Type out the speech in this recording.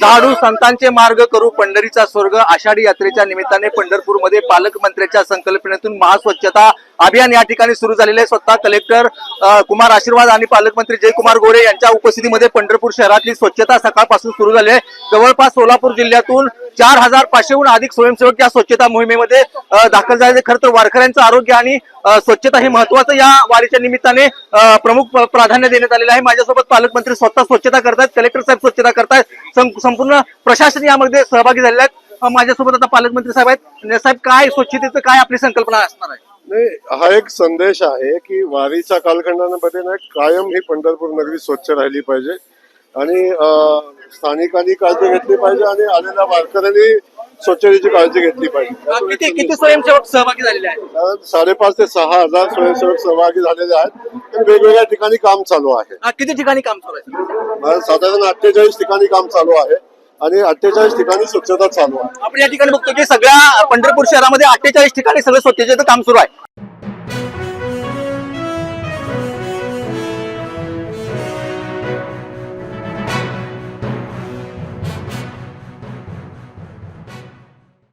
झाडू संतांचे मार्ग करू पंढरीचा स्वर्ग. आषाढी यात्रेच्या निमित्ताने पंढरपूरमध्ये पालकमंत्र्यांच्या संकल्पनेतून महास्वच्छता अभियान या ठिकाणी सुरू झालेले आहे. स्वतः कलेक्टर कुमार आशीर्वाद आणि पालकमंत्री जयकुमार गोरे यांच्या उपस्थितीमध्ये पंढरपूर शहरातली स्वच्छता सकाळपासून सुरू झाली आहे. जवळपास सोलापूर जिल्ह्यातून चार हजार पाचशेहून अधिक स्वयंसेवक या स्वच्छता मोहिमेमध्ये दाखल झाले. खरं तर वारकऱ्यांचं आरोग्य आणि स्वच्छता हे महत्वाचं या वारीच्या निमित्ताने प्रमुख प्राधान्य देण्यात आलेलं आहे. माझ्यासोबत पालकमंत्री स्वतः स्वच्छता करतायत कलेक्टर साहेब स्वच्छता करतायत. संपूर्ण प्रशासन यामध्ये सहभागी झालेले आहेत. माझ्यासोबत आता पालकमंत्री साहेब आहेत. साहेब काय स्वच्छतेचं काय आपली संकल्पना असणार आहे? नाही हा एक संदेश आहे की वारीच्या कालखंडामध्ये ना कायम ही पंढरपूर नगरी स्वच्छ राहिली पाहिजे. आणि स्थानिकांनी काळजी घेतली पाहिजे आणि आलेल्या वारकऱ्यांनी स्वच्छतेची काळजी घेतली पाहिजे. किती किती स्वयंसेवक सहभागी झालेले आहेत? कारण साडेपाच ते सहा हजार स्वयंसेवक सहभागी झालेले आहेत. आणि वेगवेगळ्या ठिकाणी काम चालू आहे. किती ठिकाणी काम सुरू आहे? मला साधारण अठ्ठेचाळीस ठिकाणी काम चालू आहे आणि अठ्ठेचाळीस ठिकाणी स्वच्छता चालू आहे. आपण या ठिकाणी बघतो की सगळ्या पंढरपूर शहरामध्ये अठ्ठेचाळीस ठिकाणी सगळं स्वच्छतेचं काम सुरू आहे.